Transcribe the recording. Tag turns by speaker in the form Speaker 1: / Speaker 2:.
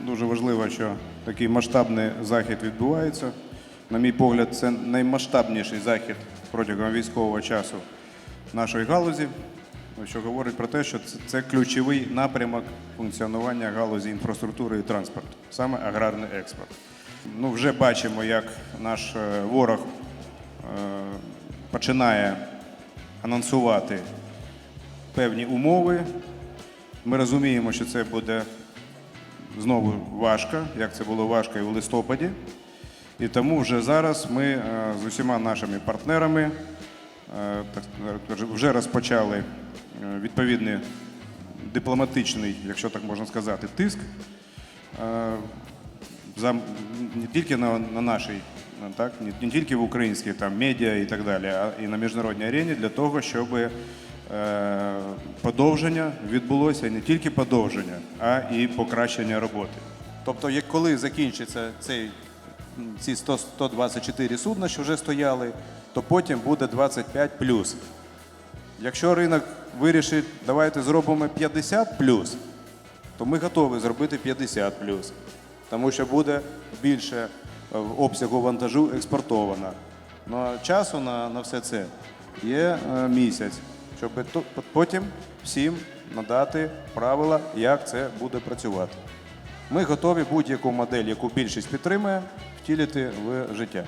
Speaker 1: Дуже важливо, що такий масштабний захід відбувається. На мій погляд, це наймасштабніший захід протягом військового часу нашої галузі, що говорить про те, що це, ключовий напрямок функціонування галузі інфраструктури і транспорту, саме аграрний експорт. Ну, вже бачимо, як наш е, ворог е, починає анонсувати певні умови. Ми розуміємо, що це буде знову важко, як це було важко і в листопаді. І тому вже зараз ми е, з усіма нашими партнерами е, вже розпочали е, відповідний дипломатичний, якщо так можна сказати, тиск не тільки на, на нашій, так, не, тільки в українській там, медіа і так далі, а і на міжнародній арені для того, щоб подовження відбулося не тільки подовження, а і покращення роботи. Тобто, як коли закінчиться цей, ці 100, 124 судна, що вже стояли, то потім буде 25 плюс. Якщо ринок вирішить, давайте зробимо 50 плюс, то ми готові зробити 50 плюс, тому що буде більше е, обсягу вантажу експортовано. Ну а часу на, на все це є е, місяць, щоб потім всім надати правила, як це буде працювати. Ми готові будь-яку модель, яку більшість підтримує, втілити в життя.